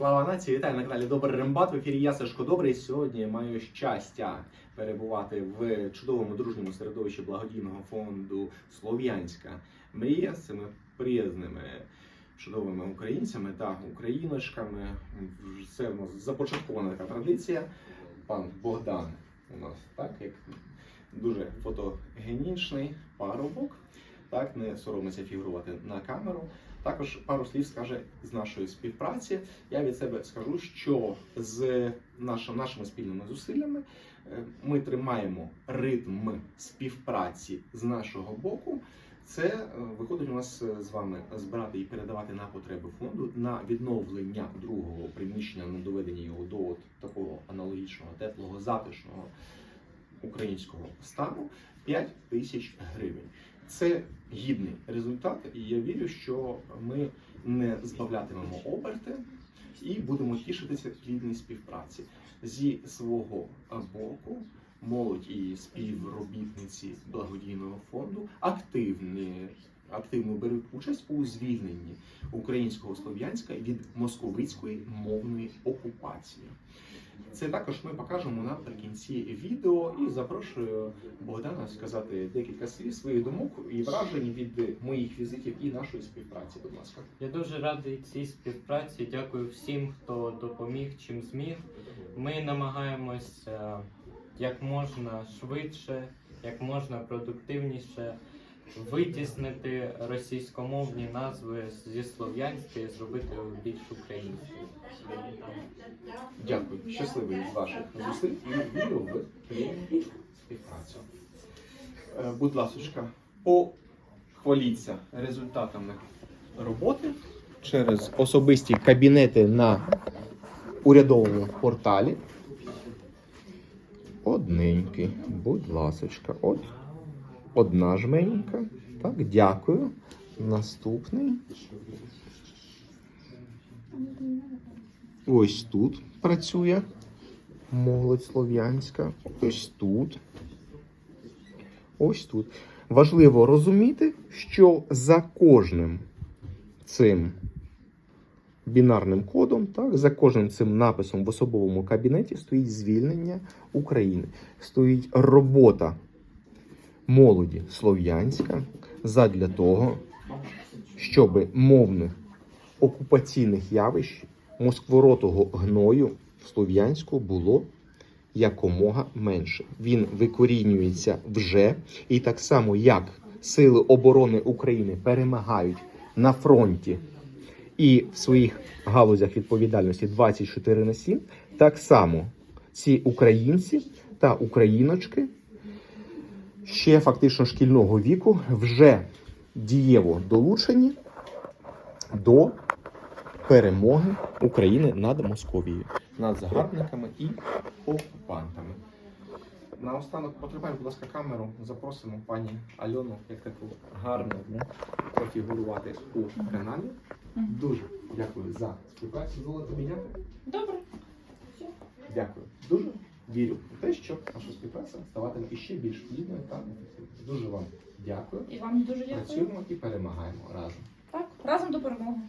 Слава нації! Вітаю на каналі Добрий Рембат. В ефірі я Сашко Добрий. Сьогодні маю щастя перебувати в чудовому дружньому середовищі благодійного фонду Слов'янська мрія з цими приязними чудовими українцями та україночками. Це в нас започаткована така традиція. Пан Богдан у нас так як дуже фотогенічний парубок. Так, не соромиться фігурувати на камеру. Також пару слів скаже з нашої співпраці. Я від себе скажу, що з нашим, нашими спільними зусиллями е, ми тримаємо ритм співпраці з нашого боку. Це е, виходить у нас е, з вами збирати і передавати на потреби фонду на відновлення другого приміщення, на доведення його до от такого аналогічного, теплого, затишного українського стану 5 тисяч гривень. Це гідний результат, і я вірю, що ми не збавлятимемо оберти і будемо тішитися плідній співпраці зі свого боку. Молодь і співробітниці благодійного фонду активні, активно беруть участь у звільненні українського слов'янська від московицької мовної окупації. Це також ми покажемо наприкінці відео і запрошую Богдана сказати декілька слів своїх думок і вражень від моїх візитів і нашої співпраці. Будь ласка. Я дуже радий цій співпраці. Дякую всім, хто допоміг, чим зміг. Ми намагаємося як можна швидше, як можна продуктивніше витіснити російськомовні назви зі слов'янської, зробити більш українською. Дякую, щасливий ваших зусиль і вірю в плідну співпрацю. Е, Будь ласка, похваліться результатами роботи через особисті кабінети на урядовому порталі. Одненький, будь ласочка, от одна жменька. Так, дякую. Наступний. Ось тут працює молодь слов'янська. Ось тут. Ось тут. Важливо розуміти, що за кожним цим бінарним кодом, так, за кожним цим написом в особовому кабінеті стоїть звільнення України, стоїть робота молоді слов'янська задля того, щоб мовних окупаційних явищ москворотого гною в Слов'янську було якомога менше. Він викорінюється вже, і так само як Сили оборони України перемагають на фронті і в своїх галузях відповідальності 24 на 7, так само ці українці та україночки ще фактично шкільного віку вже дієво долучені до перемоги України над Московією, над загарбниками і окупантами. Наостанок потримаємо, будь ласка, камеру. Запросимо пані Альону як таку гарну профігурувати у каналі. Дуже дякую за співпрацю. Золото міняти. Добре. Дякую. Дуже вірю в те, що наша співпраця ставатиме іще більш плідною та ефективною. Дуже вам дякую. І вам дуже дякую. Працюємо і перемагаємо разом. Так, разом до перемоги.